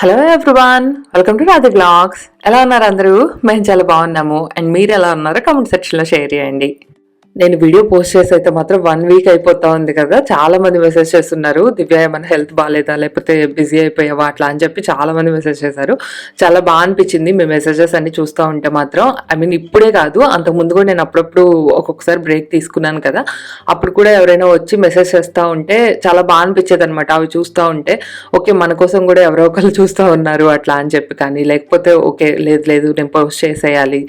Hello everyone welcome to Radha blogs ఎలా ఉన్నారు అందరూ? మేము చాలా బాగున్నాము. అండ్ మీరు ఎలా ఉన్నారో కామెంట్ సెక్షన్లో షేర్ చేయండి. నేను వీడియో పోస్ట్ చేసి అయితే మాత్రం వన్ వీక్ అయిపోతా ఉంది కదా. చాలా మంది మెసేజ్ చేస్తున్నారు దివ్య ఏమైనా హెల్త్ బాగాలేదా లేకపోతే బిజీ అయిపోయావా అట్లా అని చెప్పి చాలా మంది మెసేజ్ చేశారు. చాలా బాగా అనిపించింది. మీ మెసేజెస్ అన్ని చూస్తూ ఉంటే మాత్రం ఐ మీన్ ఇప్పుడే కాదు అంతకు ముందు కూడా నేను అప్పుడప్పుడు ఒక్కొక్కసారి బ్రేక్ తీసుకున్నాను కదా. అప్పుడు కూడా ఎవరైనా వచ్చి మెసేజ్ చేస్తూ ఉంటే చాలా బాగా అనిపించేది అనమాట అవి చూస్తూ ఉంటే ఓకే మన కోసం కూడా ఎవరో ఒకరు చూస్తూ ఉన్నారు అట్లా అని చెప్పి కానీ లేకపోతే ఓకే లేదు లేదు నేను పోస్ట్ చేసేయాలి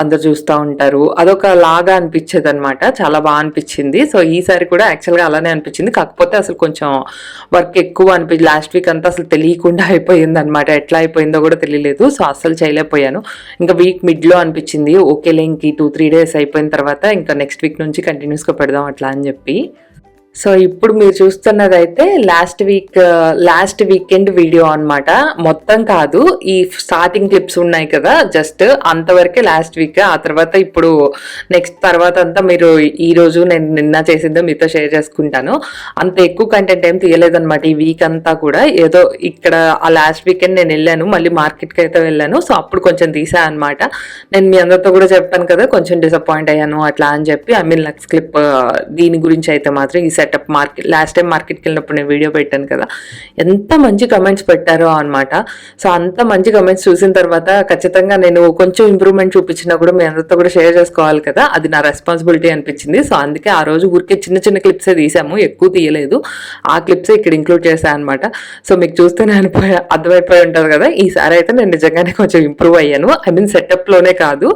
అందరు చూస్తూ ఉంటారు. అదొక లాగా అనిపించేది అనమాట చాలా బాగా అనిపించింది. సో ఈసారి కూడా యాక్చువల్గా అలానే అనిపించింది. కాకపోతే అసలు కొంచెం వర్క్ ఎక్కువ అనిపించింది లాస్ట్ వీక్ అంతా అసలు తెలియకుండా అయిపోయింది అనమాట ఎట్లా అయిపోయిందో కూడా తెలియలేదు. సో అసలు చేయలేకపోయాను. ఇంకా వీక్ మిడ్లో అనిపించింది. ఓకేలే ఇంక టూ త్రీ డేస్ అయిపోయిన తర్వాత ఇంకా నెక్స్ట్ వీక్ నుంచి కంటిన్యూస్గా పెడదాం అట్లా అని చెప్పి. సో ఇప్పుడు మీరు చూస్తున్నదైతే last week last weekend video అన్నమాట. మొత్తం కాదు ఈ స్టార్టింగ్ క్లిప్స్ ఉన్నాయి కదా జస్ట్ అంతవరకే లాస్ట్ వీక్ ఆ తర్వాత ఇప్పుడు నెక్స్ట్ తర్వాత అంతా మీరు ఈ రోజు నేను నిన్న చేసిందో మీతో షేర్ చేసుకుంటాను. అంత ఎక్కువ కంటెంట్ ఏం తీయలేదనమాట ఈ వీక్ అంతా కూడా. ఏదో ఇక్కడ ఆ లాస్ట్ వీకెండ్ నేను వెళ్ళాను మళ్ళీ మార్కెట్కి అయితే వెళ్ళాను. సో అప్పుడు కొంచెం తీసా అనమాట నేను మీ అందరితో కూడా చెప్పాను కదా కొంచెం డిసప్పాయింట్ అయ్యాను అట్లా అని చెప్పి ఐ మీన్ లక్స్ క్లిప్ దీని గురించి అయితే మాత్రం ఈ సెటప్ మార్కెట్ లాస్ట్ టైం మార్కెట్కి వెళ్ళినప్పుడు నేను వీడియో పెట్టాను కదా ఎంత మంచి కమెంట్స్ పెట్టారో అనమాట సో అంత మంచి కమెంట్స్ చూసిన తర్వాత ఖచ్చితంగా నేను కొంచెం ఇంప్రూవ్మెంట్ చూపించినా కూడా మీ అందరితో కూడా షేర్ చేసుకోవాలి కదా అది నా రెస్పాన్సిబిలిటీ అనిపించింది. సో అందుకే ఆ రోజు ఊరికే చిన్న చిన్న క్లిప్సే తీసాము ఎక్కువ తీయలేదు. ఆ క్లిప్సే ఇక్కడ ఇంక్లూడ్ చేశాను అనమాట సో మీకు చూస్తేనే అనిపోయి అర్థమైపోయి ఉంటారు కదా ఈసారి అయితే నేను నిజంగానే కొంచెం ఇంప్రూవ్ అయ్యాను. ఐ మీన్ సెటప్లోనే కాదు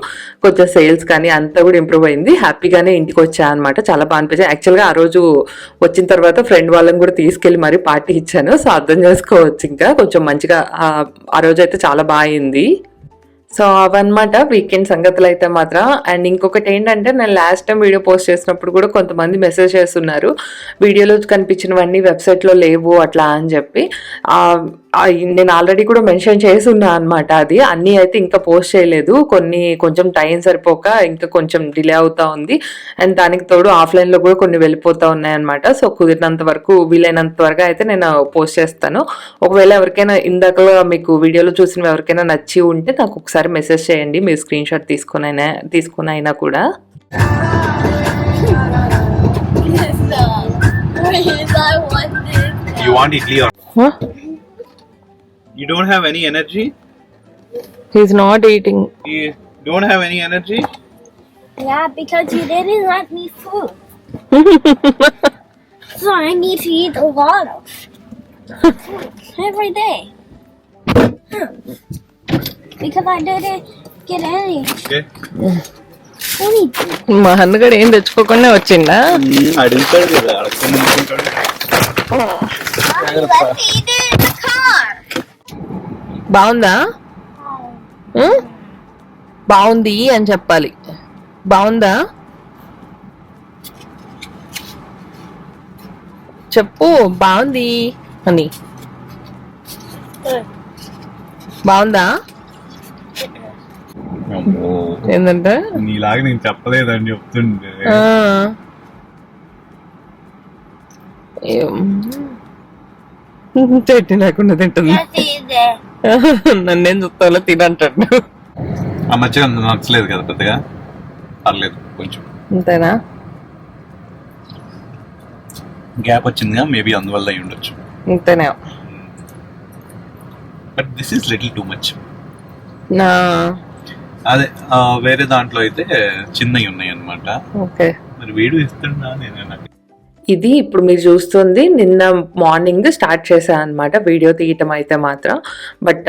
కొంచెం సేల్స్ కానీ అంతా కూడా ఇంప్రూవ్ అయింది. హ్యాపీగానే ఇంటికి వచ్చా అనమాట చాలా బాగా అనిపించింది. యాక్చువల్గా ఆ రోజు వచ్చిన తర్వాత ఫ్రెండ్ వాళ్ళని కూడా తీసుకెళ్ళి మరీ పార్టీ ఇచ్చాను. సో అర్థం చేసుకోవచ్చు ఇంకా. కొంచెం మంచిగా ఆ- రోజైతే రోజు అయితే చాలా బాగా అయింది. సో అవన్నమాట వీకెండ్ సంగతులు అయితే మాత్రం. అండ్ ఇంకొకటి ఏంటంటే నేను లాస్ట్ టైం వీడియో పోస్ట్ చేసినప్పుడు కూడా కొంతమంది మెసేజ్ చేస్తున్నారు. వీడియోలో కనిపించినవన్నీ వెబ్సైట్లో లేవు అట్లా అని చెప్పి. నేను ఆల్రెడీ కూడా మెన్షన్ చేసి ఉన్నా అనమాట అది. అన్నీ అయితే ఇంకా పోస్ట్ చేయలేదు. కొన్ని కొంచెం టైం సరిపోక ఇంకా కొంచెం డిలే అవుతా ఉంది. అండ్ దానికి తోడు ఆఫ్లైన్లో కూడా కొన్ని వెళ్ళిపోతా ఉన్నాయన్నమాట సో కుదిరినంత వరకు వీలైనంత వరకు అయితే నేను పోస్ట్ చేస్తాను. ఒకవేళ ఎవరికైనా ఇందాకలో మీకు వీడియోలో చూసిన ఎవరికైనా నచ్చి ఉంటే నాకు ఒకసారి మెసేజ్ చేయండి. మీరు స్క్రీన్ షాట్ తీసుకుని అయినా తీసుకుని అయినా కూడా. You want or you don't have any energy? He's not eating You don't have any energy? Yeah, because you didn't let me food. so I need to eat a lot of every day. Because I didn't get any Okay. anything. మా అన్నగడు ఏం తెచ్చుకోకుండా వచ్చిండా అడుగుతాడు కదా అడగకుండా బాగుందా? బాగుంది అని చెప్పాలి బాగుందా చెప్పు బాగుంది అని. బాగుందా ఏంటంటే నీలాగా నేను చెప్పలేదని చెప్తుండే ఆ. ఏం. చట్నీ లేకుండా తింటుంది. నన్నేం చూస్తాలో తినంటాడు ఆ మధ్య నచ్చలేదు కదా పెద్దగా? పర్లేదు కొంచెం. అంతేనా? గ్యాప్ వచ్చిందిగా మేబీ అందువల్ల అయి ఉండొచ్చు. అంతేనా? But this is little too much నా? అదే ఆ, వేరే దాంట్లో అయితే చిన్నవి ఉన్నాయి అన్నమాట ఓకే. మరి వీడు ఇస్తున్నా నేను నాకు ఇది ఇప్పుడు మీరు చూస్తుంది నిన్న మార్నింగ్ స్టార్ట్ చేశాను అనమాట వీడియో తీయటం అయితే మాత్రం. బట్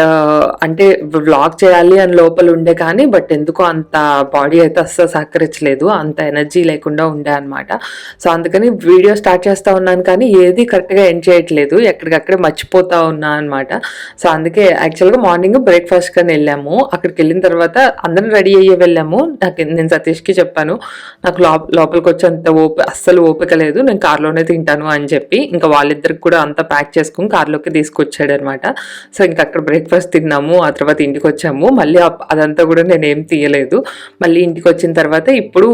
అంటే వ్లాగ్ చేయాలి అని లోపల ఉండే కానీ బట్ ఎందుకో అంత బాడీ అయితే అస్సలు సహకరించలేదు. అంత ఎనర్జీ లేకుండా ఉండే అనమాట సో అందుకని వీడియో స్టార్ట్ చేస్తూ ఉన్నాను కానీ ఏది కరెక్ట్గా ఎండ్ చేయట్లేదు. ఎక్కడికక్కడే మర్చిపోతూ ఉన్నా అనమాట సో అందుకే యాక్చువల్గా మార్నింగ్ బ్రేక్ఫాస్ట్ కానీ వెళ్ళాము. అక్కడికి వెళ్ళిన తర్వాత అందరం రెడీ అయ్యి వెళ్ళాము. నాకు నేను సతీష్కి చెప్పాను. నాకు లోప లోపలికి వచ్చేంత ఓపి అస్సలు ఓపిక లేదు. నేను కార్లోనే తింటాను అని చెప్పి ఇంకా వాళ్ళిద్దరికి కూడా అంతా ప్యాక్ చేసుకుని కార్లోకి తీసుకొచ్చాడు అనమాట సో ఇంకా అక్కడ బ్రేక్ఫాస్ట్ తిన్నాము ఆ తర్వాత ఇంటికి వచ్చాము. మళ్ళీ అదంతా కూడా నేను ఏం తీయలేదు. మళ్ళీ ఇంటికి వచ్చిన తర్వాత ఇప్పుడు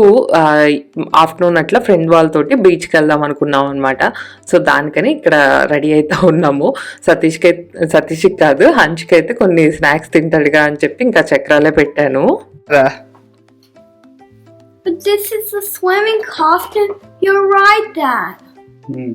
ఆఫ్టర్నూన్ అట్లా ఫ్రెండ్ వాళ్ళతోటి బీచ్కి వెళ్దాం అనుకున్నాం అనమాట సో దానికని ఇక్కడ రెడీ అవుతా ఉన్నాము. సతీష్కి అయితే సతీష్కి కాదు హంచ్కి అయితే కొన్ని స్నాక్స్ తింటాడుగా అని చెప్పి ఇంకా చక్రాలే పెట్టాను. But this is a swimming costume. You're right, Dad. Hmm.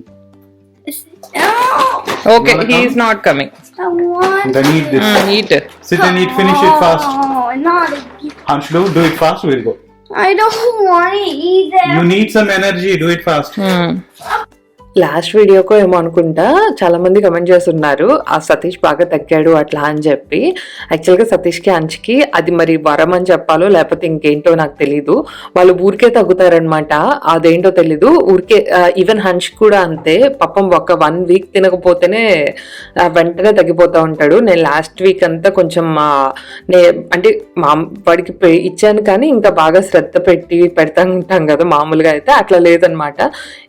Oh, Okay, Wanna he come? is not coming. I want. Then eat this. Mm, eat it. Sit and eat. Finish it fast. Oh, not again. Do it fast. We'll go. I don't want to eat it. You need some energy. Do it fast. Mm. Last వీడియోకో ఏమో అనుకుంటా చాలామంది comment చేస్తున్నారు ఆ సతీష్ బాగా తగ్గాడు అట్లా అని చెప్పి. యాక్చువల్గా సతీష్కి అంచుకి అది మరి వరం అని చెప్పాలో లేకపోతే ఇంకేంటో నాకు తెలీదు. వాళ్ళు ఊరికే తగ్గుతారనమాట అదేంటో తెలీదు. ఊరికే ఈవెన్ హంచ్ కూడా అంతే. పాపం ఒక వన్ వీక్ తినకపోతేనే వెంటనే తగ్గిపోతూ ఉంటాడు. నేను లాస్ట్ వీక్ అంతా కొంచెం మా నే అంటే మా వాడికి ఇచ్చాను కానీ ఇంకా బాగా శ్రద్ధ పెట్టి పెడతా ఉంటాం కదా మామూలుగా అయితే అట్లా లేదనమాట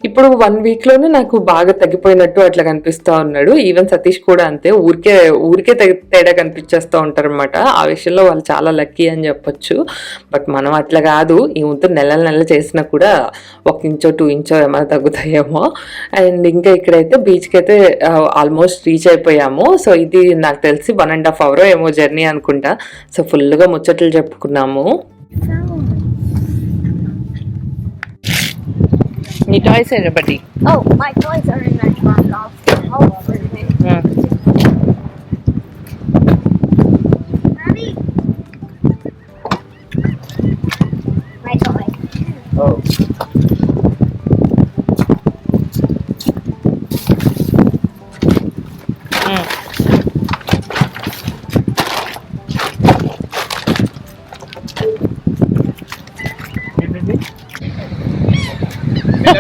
ఇప్పుడు వన్ వీక్లోనే నాకు బాగా తగ్గిపోయినట్టు అట్లా కనిపిస్తూ ఉన్నాడు. ఈవెన్ సతీష్ కూడా అంతే. ఊరికే ఊరికే తెగ- తేడా కనిపించేస్తూ ఉంటారు అనమాట ఆ విషయంలో వాళ్ళు చాలా లక్కీ అని చెప్పొచ్చు. బట్ మనం అట్లా కాదు. ఈ ముందు నెలల నెల చేసినా కూడా ఒక ఇంచో టూ ఇంచో ఏమైనా తగ్గుతాయేమో. అండ్ ఇంకా ఇక్కడైతే బీచ్కి అయితే ఆల్మోస్ట్ రీచ్ అయిపోయాము. సో ఇది నాకు తెలిసి వన్ అండ్ హాఫ్ అవర్ ఏమో జర్నీ అనుకుంటా. సో ఫుల్గా ముచ్చట్లు చెప్పుకున్నాము. Your toys are ready. Oh, my toys are in my car.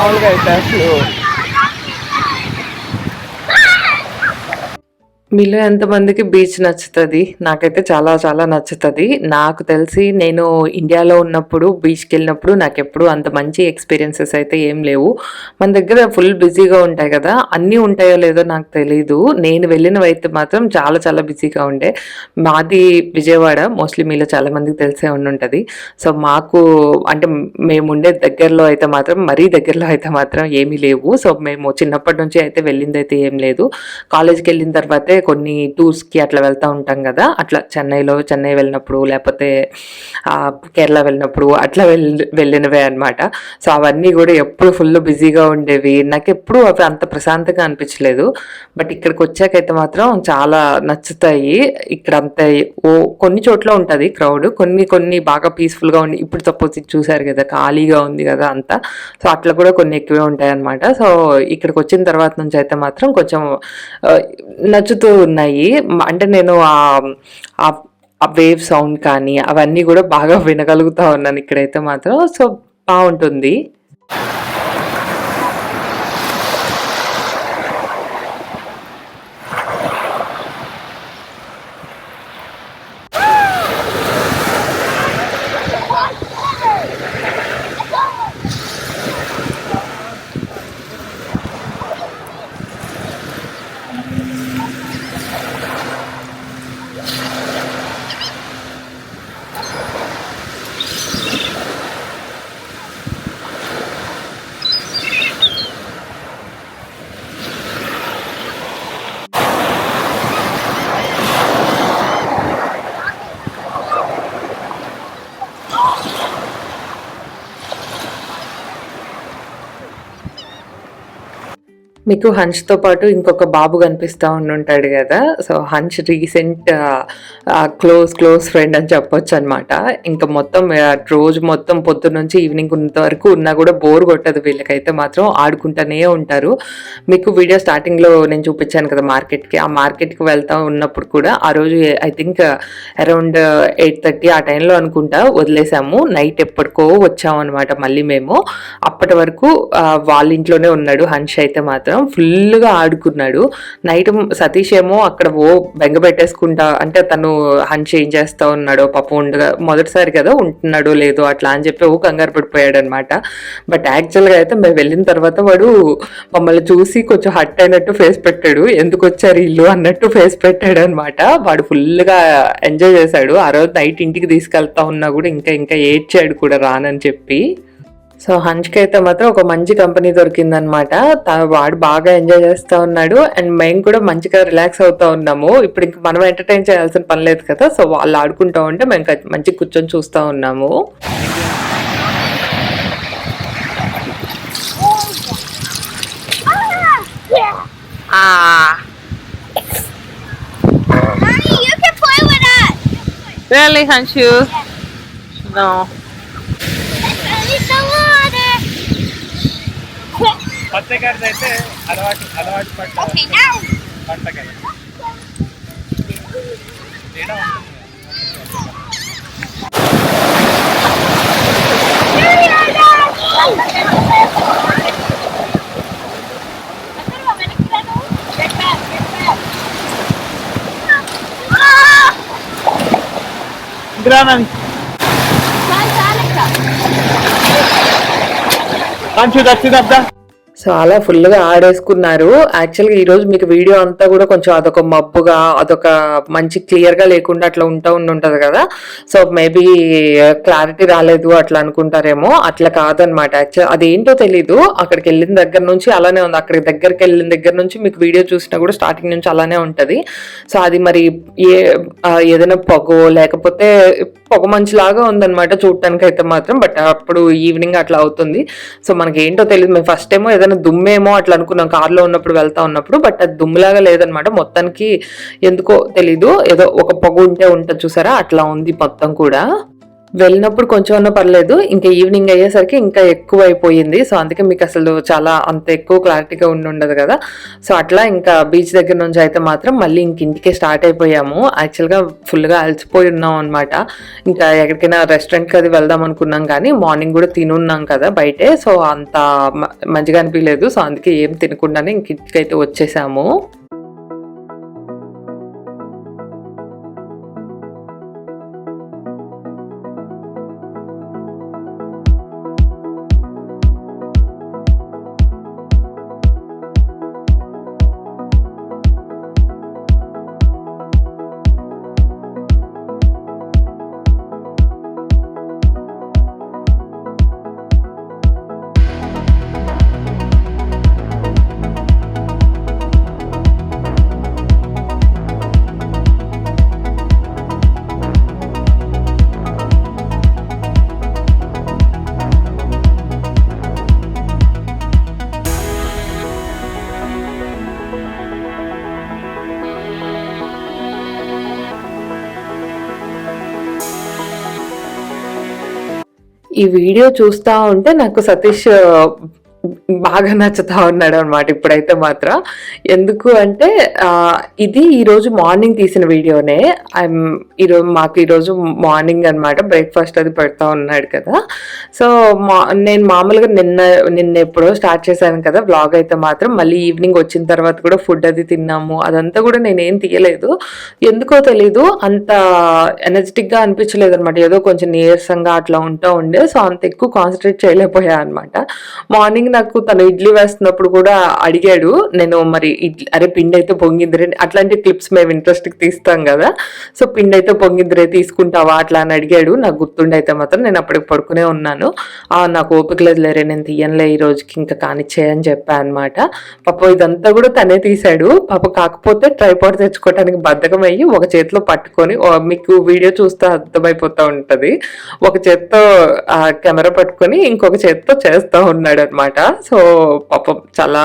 మామూలుగా అయితే అసలు మీలో ఎంతమందికి బీచ్ నచ్చుతుంది? నాకైతే చాలా చాలా నచ్చుతుంది. నాకు తెలిసి నేను ఇండియాలో ఉన్నప్పుడు బీచ్కి వెళ్ళినప్పుడు నాకు ఎప్పుడు అంత మంచి ఎక్స్పీరియన్సెస్ అయితే ఏం లేవు. మన దగ్గర ఫుల్ బిజీగా ఉంటాయి కదా అన్నీ ఉంటాయో లేదో నాకు తెలియదు నేను వెళ్ళినవి అయితే మాత్రం చాలా చాలా బిజీగా ఉండే. మాది విజయవాడ మోస్ట్లీ మీలో చాలా మందికి తెలిసే ఉండుంటది సో మాకు అంటే మేము ఉండే దగ్గరలో అయితే మాత్రం మరీ దగ్గరలో అయితే మాత్రం ఏమీ లేవు. సో మేము చిన్నప్పటి నుంచి అయితే వెళ్ళింది అయితే ఏం లేదు. కాలేజ్కి వెళ్ళిన తర్వాతే కొన్ని టూర్స్కి అట్లా వెళ్తూ ఉంటాం కదా అట్లా చెన్నైలో చెన్నై వెళ్ళినప్పుడు లేకపోతే కేరళ వెళ్ళినప్పుడు అట్లా వెళ్ళి వెళ్ళినవే అనమాట సో అవన్నీ కూడా ఎప్పుడు ఫుల్ బిజీగా ఉండేవి. నాకు ఎప్పుడు అవి అంత ప్రశాంతంగా అనిపించలేదు. బట్ ఇక్కడికి వచ్చాకైతే మాత్రం చాలా నచ్చుతాయి. ఇక్కడ అంత ఓ కొన్ని చోట్ల ఉంటుంది క్రౌడ్. కొన్ని కొన్ని బాగా పీస్ఫుల్గా ఉండి ఇప్పుడు సపోజ్ ఇది చూసారు కదా ఖాళీగా ఉంది కదా అంతా. సో అట్లా కూడా కొన్ని ఎక్కువే ఉంటాయి అనమాట సో ఇక్కడికి వచ్చిన తర్వాత నుంచి అయితే మాత్రం కొంచెం నచ్చుతూ ఉన్నాయి. అంటే నేను ఆ- ఆ ఆ వేవ్ సౌండ్ కానీ అవన్నీ కూడా బాగా వినగలుగుతా ఉన్నాను ఇక్కడైతే మాత్రం. సో బాగుంటుంది. మీకు హన్స్తో పాటు ఇంకొక బాబు కనిపిస్తా ఉండుంటాడు కదా so, Hans recent close, close friend అని చెప్పొచ్చు అనమాట ఇంకా మొత్తం రోజు మొత్తం పొద్దున్నుంచి ఈవినింగ్ ఉన్నంత వరకు ఉన్నా కూడా బోర్ కొట్టదు వీళ్ళకైతే మాత్రం ఆడుకుంటానే ఉంటారు. మీకు వీడియో స్టార్టింగ్‌లో నేను చూపించాను కదా మార్కెట్‌కి. ఆ మార్కెట్‌కి వెళ్తా ఉన్నప్పుడు కూడా ఆ రోజు ఐ థింక్ అరౌండ్ 8:30 ఆ టైంలో అనుకుంటా వదిలేసాము. నైట్ ఎప్పటికో వచ్చామనమాట మళ్ళీ మేము. అప్పటి వరకు వాళ్ళ ఇంట్లోనే ఉన్నాడు హన్ష్ అయితే మాత్రం. ఫుల్లుగా ఆడుకున్నాడు. నైట్ సతీష్ ఏమో అక్కడ ఓ బెంగ పెట్టేసుకుంటా అంటే తను హంచ్ ఏం చేస్తా ఉన్నాడో పాపం ఉండగా మొదటిసారి కదా ఉంటున్నాడో లేదో అట్లా అని చెప్పి ఓ కంగారు పడిపోయాడు అనమాట బట్ యాక్చువల్‌గా అయితే మేము వెళ్ళిన తర్వాత వాడు మమ్మల్ని చూసి కొంచెం హర్ట్ అయినట్టు ఫేస్ పెట్టాడు. ఎందుకు వచ్చారు ఇల్లు అన్నట్టు ఫేస్ పెట్టాడు అనమాట వాడు ఫుల్గా ఎంజాయ్ చేశాడు. ఆ రోజు నైట్ ఇంటికి తీసుకెళ్తా ఉన్నా కూడా ఇంకా ఇంకా ఏడ్చాడు కూడా రానని చెప్పి. సో, హన్స్‌కైతే మాత్రం ఒక మంచి కంపెనీ దొరికిందనమాట. వాడు బాగా ఎంజాయ్ చేస్తా ఉన్నాడు. అండ్ మేము కూడా మంచిగా రిలాక్స్ అవుతా ఉన్నాము. ఇప్పుడు ఇంక మనం ఎంటర్‌టైన్ చేయాల్సిన పని లేదు కదా! సో, వాళ్ళు ఆడుకుంటా ఉంటే మేము క మంచిగా కూర్చొని చూస్తా ఉన్నాము. Really, Hanshu? No. పచ్చగడ్డ అయితే అలవాటు అలవాటు now. పంట కదా తేడా ఉంటుంది. గ్రామం కంచు దక్షిణబ్దా సో, అలా ఫుల్‌గా ఆడేసుకున్నారు. యాక్చువల్‌గా ఈరోజు మీకు వీడియో అంతా కూడా కొంచెం అదొక మబ్బుగా, అదొక మంచి క్లియర్‌గా లేకుండా అట్లా ఉంటా ఉంటుంది కదా సో, మేబీ క్లారిటీ రాలేదు అట్లా అనుకుంటారేమో. అట్లా కాదనమాట. యాక్చువల్ అదేంటో తెలీదు. అక్కడికెళ్ళిన దగ్గర నుంచి అలానే ఉంది. అక్కడికి దగ్గరికెళ్ళిన దగ్గర నుంచి మీకు వీడియో చూసినా కూడా స్టార్టింగ్ నుంచి అలానే ఉంటుంది సో, అది మరి ఏ ఏదైనా పొగ లేకపోతే పొగ మంచులాగా ఉందనమాట అయితే మాత్రం. బట్ అప్పుడు ఈవినింగ్ అట్లా అవుతుంది. సో, మనకి ఏంటో తెలియదు మేము ఫస్ట్ ఏమో ఏదైనా దుమ్మేమో అట్లా అనుకున్నాం కార్‌లో ఉన్నప్పుడు వెళ్తా ఉన్నప్పుడు. బట్ అది దుమ్ములాగా లేదనమాట. మొత్తానికి ఎందుకో తెలీదు. ఏదో ఒక పొగ ఉంటే ఉంటది చూసారా? అట్లా ఉంది మొత్తం కూడా. వెళ్ళినప్పుడు కొంచెం అన్నా పర్లేదు. ఇంకా ఈవినింగ్ అయ్యేసరికి ఇంకా ఎక్కువ అయిపోయింది సో, అందుకే మీకు అసలు చాలా అంత ఎక్కువ క్లారిటీగా ఉండి ఉండదు కదా సో, అట్లా ఇంకా బీచ్ దగ్గర నుంచి అయితే మాత్రం మళ్ళీ ఇంక ఇంటికే స్టార్ట్ అయిపోయాము. యాక్చువల్‌గా ఫుల్‌గా అలసిపోయి ఉన్నాం అనమాట. ఇంకా ఎక్కడికైనా రెస్టారెంట్‌కి అది వెళ్దాం అనుకున్నాం కానీ మార్నింగ్ కూడా తినున్నాం కదా బయటే. సో, అంత మ మంచిగా అనిపించలేదు సో, అందుకే ఏం తినకుండానే ఇంక ఇంటికైతే వచ్చేసాము. ఈ వీడియో చూస్తా ఉంటే నాకు సతీష్ బాగా నచ్చుతా ఉన్నాడు అనమాట ఇప్పుడైతే మాత్రం. ఎందుకు అంటే ఇది ఈరోజు మార్నింగ్ తీసిన వీడియోనే. ఐఎమ్ ఈరోజు మాకు ఈరోజు మార్నింగ్ అనమాట బ్రేక్‌ఫాస్ట్ అది పెడతా ఉన్నాడు కదా! సో, మా నేను మామూలుగా నిన్న నిన్నెప్పుడో స్టార్ట్ చేశాను కదా వ్లాగ్ అయితే మాత్రం. మళ్ళీ ఈవినింగ్ వచ్చిన తర్వాత కూడా ఫుడ్ అది తిన్నాము. అదంతా కూడా నేనేం తీయలేదు. ఎందుకో తెలీదు అంత ఎనర్జిటిక్‌గా అనిపించలేదనమాట. ఏదో కొంచెం నీరసంగా అట్లా ఉంటా ఉండే. సో, అంత ఎక్కువ కాన్సంట్రేట్ చేయలేకపోయా అనమాట. మార్నింగ్ నాకు తను ఇడ్లీ వేస్తున్నప్పుడు కూడా అడిగాడు. నేను మరి ఇడ్లీ అరే! పిండైతే పొంగిందిరే అట్లాంటి క్లిప్స్ మేము ఇంట్రెస్ట్‌కి తీస్తాం కదా సో, పిండైతే పొంగిందిరే తీసుకుంటావా అట్లా అని అడిగాడు. నాకు గుర్తుండైతే మాత్రం నేను అప్పటికి పడుకునే ఉన్నాను. నాకు ఓపిక లేదు లేరే నేను తీయనులే ఈ రోజుకి ఇంకా కానిచ్చేయని చెప్పా అనమాట. పాప ఇదంతా కూడా తనే తీశాడు. పాపం కాకపోతే ట్రైపాడ్ తెచ్చుకోవడానికి బద్ధకమయ్యి ఒక చేతిలో పట్టుకొని మీకు వీడియో చూస్తే అర్థమైపోతూ ఉంటుంది ఒక చేత్తో కెమెరా పట్టుకొని ఇంకొక చేత్తో చేస్తూ ఉన్నాడు అనమాట సో పాపం చాలా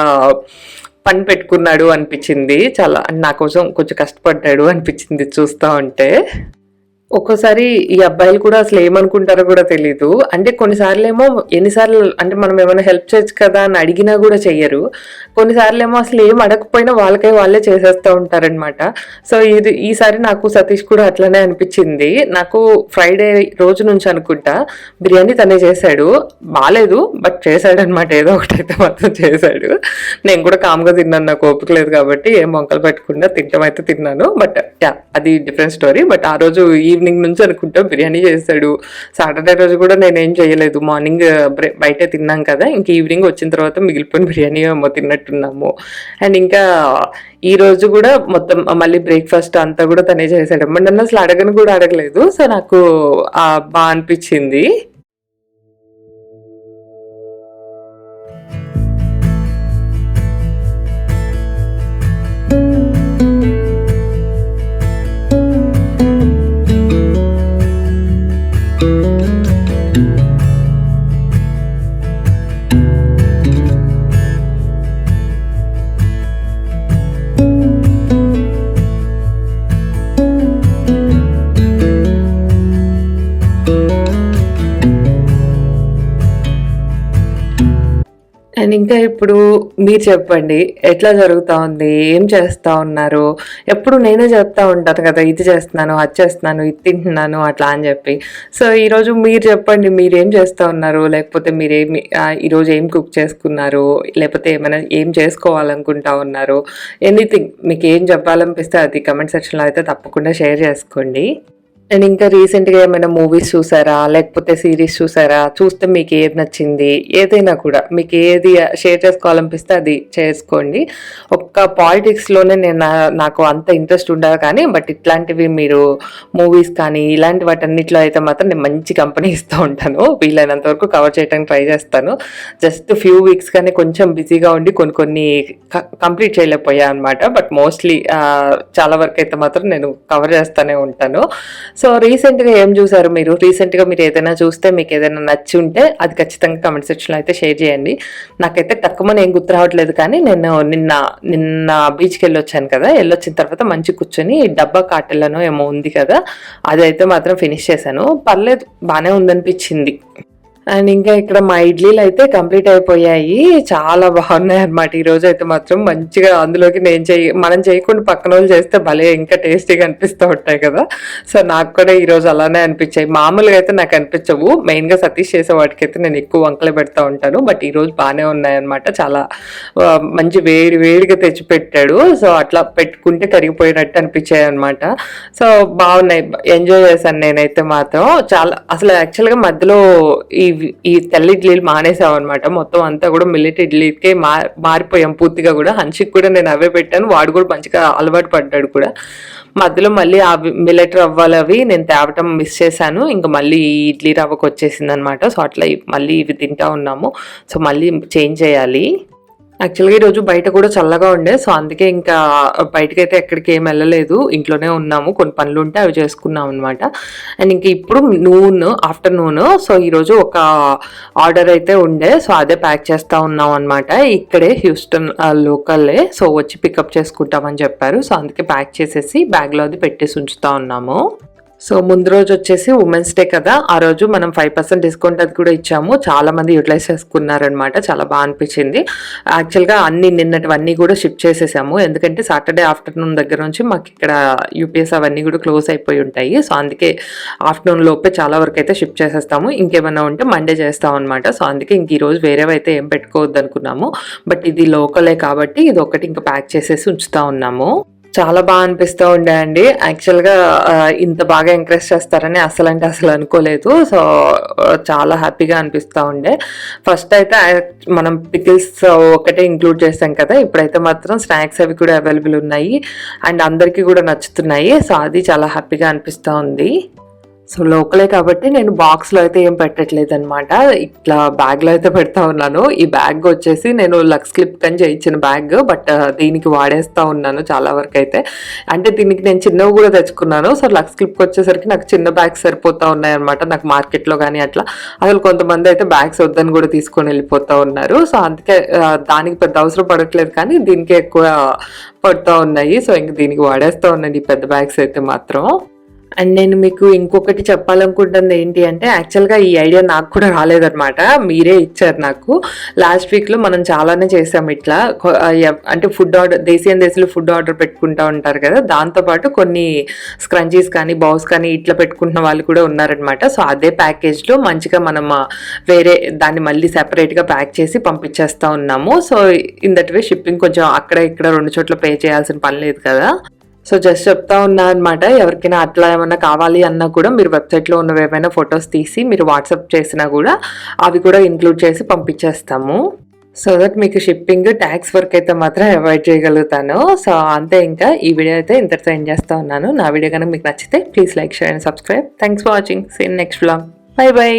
పని పెట్టుకున్నాడు అనిపించింది. చాలా నా కోసం కొంచెం కష్టపడ్డాడు అనిపించింది చూస్తా ఉంటే. ఒక్కోసారి ఈ అబ్బాయిలు కూడా అసలు ఏమనుకుంటారో కూడా తెలీదు. అంటే కొన్నిసార్లు ఏమో ఎన్నిసార్లు అంటే మనం ఏమైనా హెల్ప్ చేయొచ్చు కదా అని అడిగినా కూడా చెయ్యరు. కొన్నిసార్లు ఏమో అసలు ఏం అడగకపోయినా వాళ్ళకే వాళ్ళే చేసేస్తూ ఉంటారనమాట సో ఇది ఈసారి నాకు సతీష్ కూడా అట్లనే అనిపించింది. నాకు ఫ్రైడే రోజు నుంచి అనుకుంటా బిర్యానీ తనే చేశాడు. బాగాలేదు బట్ చేశాడు అనమాట ఏదో ఒకటైతే మాత్రం చేశాడు. నేను కూడా కామ్గా తిన్నాను నాకు ఓపిక లేదు కాబట్టి ఏం మొక్కలు పెట్టకుండా తింటాం అయితే తిన్నాను. బట్ యా అది డిఫరెంట్ స్టోరీ బట్ ఆ రోజు ఈవినింగ్ నుంచి అనుకుంటా బిర్యానీ చేశాడు. సాటర్డే రోజు కూడా నేనేం చేయలేదు. మార్నింగ్ బయట తిన్నాం కదా ఇంక ఈవినింగ్ వచ్చిన తర్వాత మిగిలిపోయిన బిర్యానీ ఏమో తిన్నట్టున్నాము. అండ్ ఇంకా ఈ రోజు కూడా మొత్తం మళ్ళీ బ్రేక్ఫాస్ట్ అంతా కూడా తనే చేశాడు. మరి నన్ను అసలు అడగను కూడా అడగలేదు. సో నాకు బాగా అనిపించింది. అండ్ ఇంకా ఇప్పుడు మీరు చెప్పండి ఎట్లా జరుగుతూ ఉంది ఏం చేస్తూ ఉన్నారు? ఎప్పుడు నేనే చెప్తా ఉంటాను కదా ఇది చేస్తున్నాను అది చేస్తున్నాను ఇది తింటున్నాను అట్లా అని చెప్పి. సో ఈరోజు మీరు చెప్పండి మీరు ఏం ఉన్నారు? లేకపోతే మీరు ఏమి ఈరోజు ఏం కుక్ చేసుకున్నారు? లేకపోతే ఏమైనా ఏం చేసుకోవాలనుకుంటా ఉన్నారు? ఎనీథింగ్ మీకు ఏం చెప్పాలనిపిస్తే అది కమెంట్ సెక్షన్లో అయితే తప్పకుండా షేర్ చేసుకోండి. అండ్ ఇంకా రీసెంట్గా ఏమైనా మూవీస్ చూసారా? లేకపోతే సిరీస్ చూసారా? చూస్తే మీకు ఏది నచ్చింది? ఏదైనా కూడా. మీకు ఏది షేర్ చేసుకోవాలనిపిస్తే అది చేసుకోండి. ఒక్క పాలిటిక్స్లోనే నేను నాకు అంత ఇంట్రెస్ట్ ఉండదు కానీ బట్ ఇట్లాంటివి మీరు మూవీస్ కానీ ఇలాంటి వాటన్నిటిలో అయితే మాత్రం నేను మంచి కంపెనీ ఇస్తూ ఉంటాను. వీలైనంత వరకు కవర్ చేయడానికి ట్రై చేస్తాను. జస్ట్ ఫ్యూ వీక్స్ కానీ కొంచెం బిజీగా ఉండి కొన్ని కొన్ని కంప్లీట్ చేయలేకపోయా అనమాట బట్ మోస్ట్లీ చాలా వరకు అయితే మాత్రం నేను కవర్ చేస్తూనే ఉంటాను. సో రీసెంట్గా ఏం చూసారు మీరు? రీసెంట్గా మీరు ఏదైనా చూస్తే మీకు ఏదైనా నచ్చి ఉంటే అది ఖచ్చితంగా కమెంట్ సెక్షన్లో అయితే షేర్ చేయండి. నాకైతే తక్కువ ఏం గుర్తు రావట్లేదు కానీ నేను నిన్న నిన్న బీచ్కి వెళ్ళొచ్చాను కదా. వెళ్ళొచ్చిన తర్వాత మంచి కూర్చొని డబ్బా కాటలను ఏమో ఉంది కదా. అదైతే మాత్రం ఫినిష్ చేశాను. పర్లేదు బాగానే ఉందనిపించింది. అండ్ ఇంకా ఇక్కడ మా ఇడ్లీలు అయితే కంప్లీట్ అయిపోయాయి. చాలా బాగున్నాయి అనమాట ఈరోజు అయితే మాత్రం మంచిగా అందులోకి నేను చేయి మనం చేయకుండా పక్కన వాళ్ళు చేస్తే భలే ఇంకా టేస్టీగా అనిపిస్తూ ఉంటాయి కదా. సో నాకు కూడా ఈరోజు అలానే అనిపించాయి. మామూలుగా అయితే నాకు అనిపించవు. మెయిన్గా సతీష్ చేసే వాటికైతే నేను ఎక్కువ వంకలు పెడతా ఉంటాను. బట్ ఈరోజు బాగానే ఉన్నాయి అనమాట చాలా మంచి వేడి వేడిగా తెచ్చి పెట్టాడు సో అట్లా పెట్టుకుంటే కరిగిపోయినట్టు అనిపించాయి అనమాట సో బాగున్నాయి. ఎంజాయ్ చేశాను నేనైతే మాత్రం. చాలా అసలు యాక్చువల్గా మధ్యలో ఈ ఈ తెల్ల ఇడ్లీలు మానేసాం అనమాట మొత్తం అంతా కూడా మిల్లెట్ ఇడ్లీకే మా మారిపోయాం పూర్తిగా కూడా. హన్షిక్ కూడా నేను అవే పెట్టాను. వాడు కూడా మంచిగా అలవాటు పడ్డాడు కూడా. మధ్యలో మళ్ళీ ఆ మిల్లెట్ రవ్వలు అవి నేను తేవటం మిస్ చేశాను. ఇంకా మళ్ళీ ఈ ఇడ్లీ రవ్వకు వచ్చేసింది అనమాట సో అట్లా మళ్ళీ ఇవి తింటా ఉన్నాము. సో మళ్ళీ చేంజ్ చేయాలి. యాక్చువల్గా ఈరోజు బయట కూడా చల్లగా ఉండే సో అందుకే ఇంకా బయటకి అయితే ఎక్కడికి ఏం వెళ్ళలేదు. ఇంట్లోనే ఉన్నాము. కొన్ని పనులు ఉంటే అవి చేసుకున్నాం అనమాట అండ్ ఇంక ఇప్పుడు నూన్ ఆఫ్టర్నూన్ సో ఈరోజు ఒక ఆర్డర్ అయితే ఉండే. సో అదే ప్యాక్ చేస్తూ ఉన్నాం అనమాట ఇక్కడే హ్యూస్టన్ లోకల్లే సో వచ్చి పికప్ చేసుకుంటామని చెప్పారు. సో అందుకే ప్యాక్ చేసేసి బ్యాగ్లో అది పెట్టేసి ఉంచుతా ఉన్నాము. సో ముందు రోజు వచ్చేసి ఉమెన్స్ డే కదా. ఆ రోజు మనం ఫైవ్ పర్సెంట్ డిస్కౌంట్ అది కూడా ఇచ్చాము. చాలా మంది యూటిలైజ్ చేసుకున్నారనమాట చాలా బాగా అనిపించింది. యాక్చువల్గా అన్ని నిన్నటివన్నీ కూడా షిఫ్ట్ చేసేసాము. ఎందుకంటే సాటర్డే ఆఫ్టర్నూన్ దగ్గర నుంచి మాకు ఇక్కడ యూపీఎస్ అవన్నీ కూడా క్లోజ్ అయిపోయి ఉంటాయి. సో అందుకే ఆఫ్టర్నూన్ లోపే చాలా వరకు అయితే షిఫ్ట్ చేసేస్తాము. ఇంకేమైనా ఉంటే మండే చేస్తాం అనమాట సో అందుకే ఇంక ఈరోజు వేరేవైతే ఏం పెట్టుకోవద్దు అనుకున్నాము. బట్ ఇది లోకలే కాబట్టి ఇది ఒకటి ఇంకా ప్యాక్ చేసేసి ఉంచుతా ఉన్నాము. చాలా బాగా అనిపిస్తూ ఉండే అండి. యాక్చువల్గా ఇంత బాగా ఎంకరేజ్ చేస్తారని అసలు అంటే అసలు అనుకోలేదు. సో చాలా హ్యాపీగా అనిపిస్తూ ఉండే. ఫస్ట్ అయితే మనం పికిల్స్ ఒకటే ఇంక్లూడ్ చేసాం కదా. ఇప్పుడైతే మాత్రం స్నాక్స్ అవి కూడా అవైలబుల్ ఉన్నాయి. అండ్ అందరికీ కూడా నచ్చుతున్నాయి. సో అది చాలా హ్యాపీగా అనిపిస్తూ ఉంది. సో లోకలే కాబట్టి నేను బాక్స్లో అయితే ఏం పెట్టట్లేదు అనమాట ఇట్లా బ్యాగ్లో అయితే పెడతా ఉన్నాను. ఈ బ్యాగ్ వచ్చేసి నేను లక్స్ క్లిప్ అని చేయించిన బ్యాగ్ బట్ దీనికి వాడేస్తూ ఉన్నాను చాలా వరకు అయితే. అంటే దీనికి నేను చిన్నవి కూడా తెచ్చుకున్నాను. సో లక్స్ క్లిప్కి వచ్చేసరికి నాకు చిన్న బ్యాగ్స్ సరిపోతూ ఉన్నాయి అనమాట నాకు మార్కెట్లో కానీ అట్లా. అసలు కొంతమంది అయితే బ్యాగ్స్ వద్దని కూడా తీసుకొని వెళ్ళిపోతూ ఉన్నారు. సో అందుకే దానికి పెద్ద అవసరం పడట్లేదు కానీ దీనికి ఎక్కువ పడుతూ ఉన్నాయి. సో ఇంక దీనికి వాడేస్తూ ఉన్నాను ఈ పెద్ద బ్యాగ్స్ అయితే మాత్రం. అండ్ నేను మీకు ఇంకొకటి చెప్పాలనుకుంటుంది ఏంటి అంటే యాక్చువల్గా ఈ ఐడియా నాకు కూడా రాలేదన్నమాట. మీరే ఇచ్చారు నాకు. లాస్ట్ వీక్లో మనం చాలానే చేసాం ఇట్లా. అంటే ఫుడ్ ఆర్డర్ దేశీయం దేశాలు ఫుడ్ ఆర్డర్ పెట్టుకుంటూ ఉంటారు కదా. దాంతోపాటు కొన్ని స్క్రంచీస్ కానీ బౌస్ కానీ ఇట్లా పెట్టుకుంటున్న వాళ్ళు కూడా ఉన్నారనమాట సో అదే ప్యాకేజ్లో మంచిగా మనం వేరే దాన్ని మళ్ళీ సెపరేట్గా ప్యాక్ చేసి పంపించేస్తా ఉన్నాము. So in that way shipping కొంచెం అక్కడ ఇక్కడ రెండు చోట్ల పే చేయాల్సిన పని లేదు కదా. సో జస్ట్ చెప్తా ఉన్నా అనమాట ఎవరికైనా అట్లా ఏమైనా కావాలి అన్నా కూడా మీరు వెబ్సైట్లో ఉన్నవి ఏమైనా ఫొటోస్ తీసి మీరు వాట్సాప్ చేసినా కూడా అవి కూడా ఇంక్లూడ్ చేసి పంపించేస్తాము. సో దట్ మీకు షిప్పింగ్ ట్యాక్స్ వర్క్ అయితే మాత్రం అవాయిడ్ చేయగలుగుతాను. సో అంతే ఇంకా ఈ వీడియో అయితే ఇంతటితో ఎండ్ చేస్తూ ఉన్నాను. నా వీడియో కనుక మీకు నచ్చితే please like share and subscribe thanks for watching seen next blog bye bye